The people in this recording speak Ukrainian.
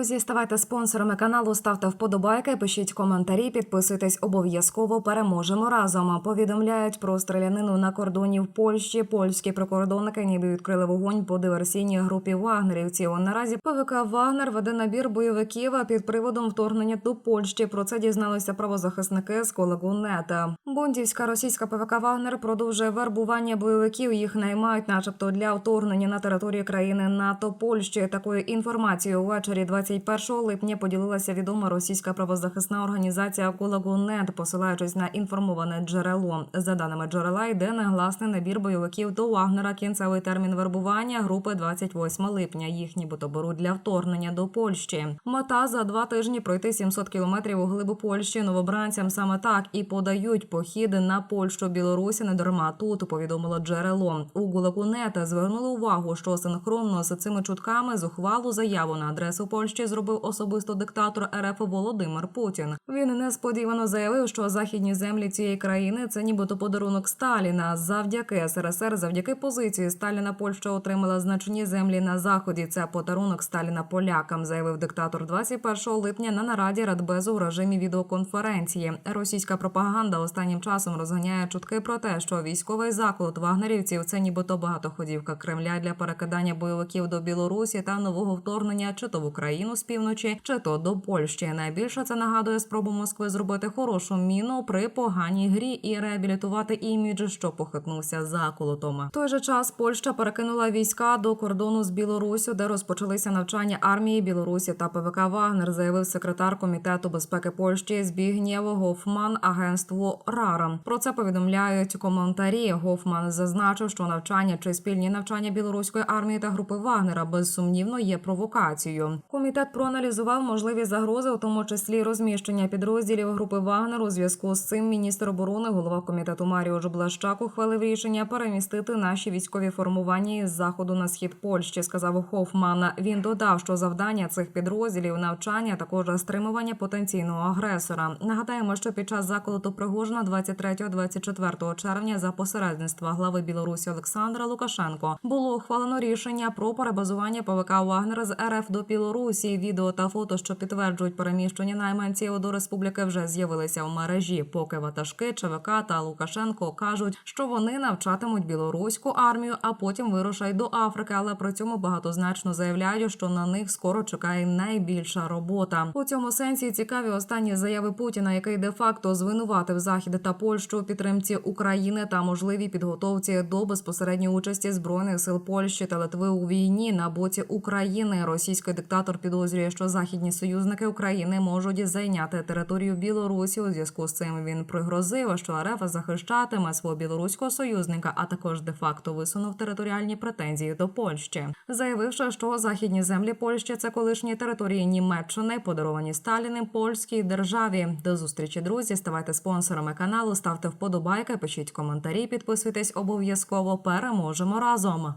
Друзі, ставайте спонсорами каналу, ставте вподобайки, пишіть коментарі, підписуйтесь обов'язково. Переможемо разом. Повідомляють про стрілянину на кордоні в Польщі. Польські прикордонники ніби відкрили вогонь по диверсійній групі вагнерівців. Наразі ПВК Вагнер веде набір бойовиків під приводом вторгнення до Польщі. Про це дізналися правозахисники з колегу Нета. Бундівська російська ПВК Вагнер продовжує вербування бойовиків. Їх наймають, начебто, для вторгнення на територію країни НАТО Польщі. Такою інформацією увечері 21 липня поділилася відома російська правозахисна організація Кулагу.нет, посилаючись на інформоване джерело. За даними джерела, йде негласний набір бойовиків до Вагнера. Кінцевий термін вербування групи 28 липня. Їх нібито беруть для вторгнення до Польщі. Мета за два тижні пройти 700 кілометрів у глибу Польщі. Новобранцям саме так і подають похіди на Польщу, Білорусі. Не дарма тут повідомило джерело. У Гулагу.нет звернули увагу, що синхронно з цими чутками зухвалу заяву на адресу Польщі зробив особисто диктатор РФ Володимир Путін. Він несподівано заявив, що західні землі цієї країни це нібито подарунок Сталіна. Завдяки СРСР, завдяки позиції Сталіна, Польща отримала значні землі на заході. Це подарунок Сталіна полякам, заявив диктатор 21 липня на нараді Радбезу в режимі відеоконференції. Російська пропаганда останнім часом розганяє чутки про те, що військовий заклад вагнерівців це нібито багатоходівка Кремля для перекидання бойовиків до Білорусі та нового вторгнення чи то в Україну з півночі, чи то до Польщі. Найбільше це нагадує спробу Москви зробити хорошу міну при поганій грі і реабілітувати імідж, що похитнувся заколотом. В той же час Польща перекинула війська до кордону з Білоруссю, де розпочалися навчання армії Білорусі та ПВК Вагнер, заявив секретар комітету безпеки Польщі Збігнєво Гофман агентству Рара. Про це повідомляють коментарі. Гофман зазначив, що навчання чи спільні навчання білоруської армії та групи Вагнера безсумнівно є провокацією. Комітет проаналізував можливі загрози, у тому числі розміщення підрозділів групи Вагнер. У зв'язку з цим міністр оборони, голова комітету Маріо Блащак ухвалив рішення перемістити наші військові формування із заходу на схід Польщі. Сказав Хофман. Він додав, що завдання цих підрозділів навчання також стримування потенційного агресора. Нагадаємо, що під час заколоту Пригожина 23-24 червня за посередництва глави Білорусі Олександра Лукашенко було ухвалено рішення про перебазування ПВК Вагнер з РФ до Білорусі. Відео та фото, що підтверджують переміщення найманців до республіки, вже з'явилися в мережі. Поки ватажки ЧВК та Лукашенко кажуть, що вони навчатимуть білоруську армію, а потім вирушать до Африки. Але при цьому багатозначно заявляють, що на них скоро чекає найбільша робота. У цьому сенсі цікаві останні заяви Путіна, який де-факто звинуватив Захід та Польщу у підтримці України та можливій підготовці до безпосередньої участі збройних сил Польщі та Литви у війні на боці України. Російський диктатор підозрює, що західні союзники України можуть зайняти територію Білорусі. У зв'язку з цим він пригрозив, що РФ захищатиме свого білоруського союзника, а також де-факто висунув територіальні претензії до Польщі, заявивши, що західні землі Польщі це колишні території Німеччини, подаровані Сталіним польській державі. До зустрічі, друзі. Ставайте спонсорами каналу, ставте вподобайки, пишіть коментарі, підписуйтесь обов'язково. Переможемо разом.